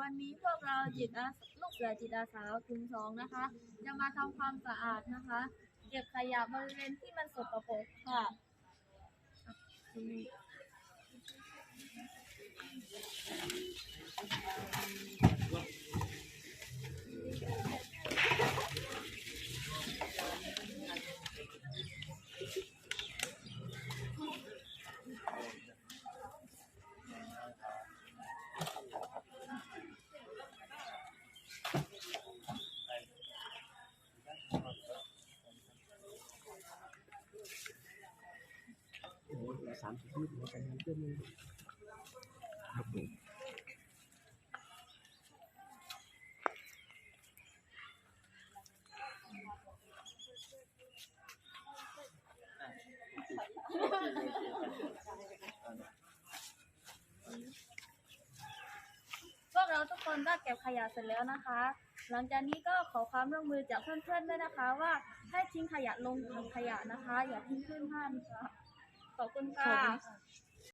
วันนี้พวกเราจิตอาลูกเสือจิตอาสาคุณสองนะคะ จะมาทำความสะอาดนะคะ เก็บขยะบริเวณที่มันสกปรกค่ะ ตรงนี้โอ้โหสามสิบยี่สิบกันเพื่อนเลยครับผมพวกเราทุกคนก็เก็บขยะเสร็จแล้วนะคะ หลังจากนี้ก็ขอความร่วมมือจากเพื่อนๆด้วยนะคะ ว่าให้ทิ้งขยะลงถังขยะนะคะ อย่าทิ้งขึ้นห้านค่ะ ขอบคุณค่ะ